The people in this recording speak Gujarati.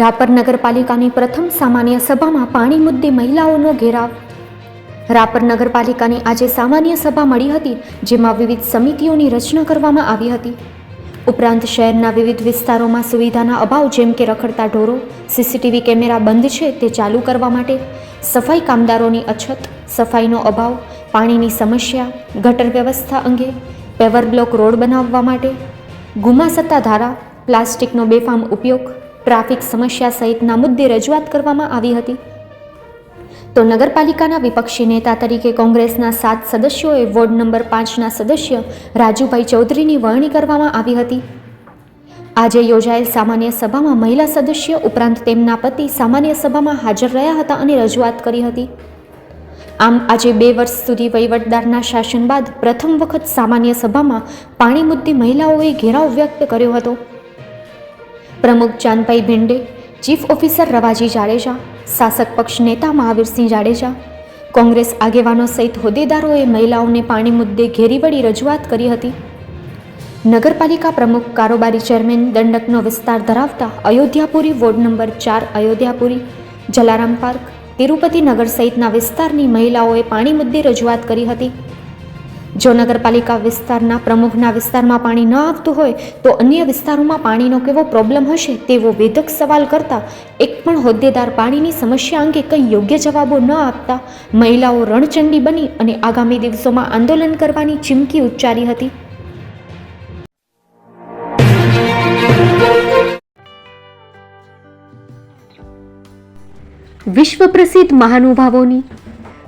રાપર નગરપાલિકાની પ્રથમ સામાન્ય સભામાં પાણી મુદ્દે મહિલાઓનો ઘેરાવ. રાપર નગરપાલિકાની આજે સામાન્ય સભા મળી હતી, જેમાં વિવિધ સમિતિઓની રચના કરવામાં આવી હતી. ઉપરાંત શહેરના વિવિધ વિસ્તારોમાં સુવિધાના અભાવ જેમ કે રખડતા ઢોરો, સીસીટીવી કેમેરા બંધ છે તે ચાલુ કરવા માટે, સફાઈ કામદારોની અછત, સફાઈનો અભાવ, પાણીની સમસ્યા, ગટર વ્યવસ્થા અંગે પેવર બ્લોક રોડ બનાવવા માટે, ગુમાસત્તા ધારા, પ્લાસ્ટિકનો બેફામ ઉપયોગ ટ્રાફિક સમસ્યા સહિતના મુદ્દે રજૂઆત કરવામાં આવી હતી. તો નગરપાલિકાના વિપક્ષી નેતા તરીકે કોંગ્રેસના સાત સદસ્યોએ વોર્ડ નંબર પાંચના સદસ્ય રાજુભાઈ ચૌધરીની વરણી કરવામાં આવી હતી. આજે યોજાયેલ સામાન્ય સભામાં મહિલા સદસ્ય ઉપરાંત તેમના પતિ સામાન્ય સભામાં હાજર રહ્યા હતા અને રજૂઆત કરી હતી. આમ આજે બે વર્ષ સુધી વહીવટદારના શાસન બાદ પ્રથમ વખત સામાન્ય સભામાં પાણી મુદ્દે મહિલાઓએ ઘેરાવ વ્યક્ત કર્યો હતો. પ્રમુખ ચાંદભાઈ ભિંડે, ચીફ ઓફિસર રવાજી જાડેજા, શાસક પક્ષ નેતા મહાવીરસિંહ જાડેજા, કોંગ્રેસ આગેવાનો સહિત હોદ્દેદારોએ મહિલાઓને પાણી મુદ્દે ઘેરી વળી રજૂઆત કરી હતી. નગરપાલિકા પ્રમુખ કારોબારી ચેરમેન દંડકનો વિસ્તાર ધરાવતા અયોધ્યાપુરી વોર્ડ નંબર ચાર અયોધ્યાપુરી, જલારામ પાર્ક તિરુપતિ નગર સહિતના વિસ્તારની મહિલાઓએ પાણી મુદ્દે રજૂઆત કરી હતી. જો નગરપાલિકા વિસ્તારના, પ્રમુખના વિસ્તારમાં પાણી ન આવતું હોય, તો અન્ય વિસ્તારોમાં પાણીનો કેવો પ્રોબ્લેમ હશે તેવો વેધક સવાલ કરતા એક પણ હોદ્દેદાર પાણીની સમસ્યા અંગે કંઈ યોગ્ય જવાબો ન આપતા મહિલાઓ રણચંડી બની અને આગામી દિવસોમાં આંદોલન કરવાની ચીમકી ઉચ્ચારી હતી. વિશ્વ પ્રસિદ્ધ મહાનુભાવોની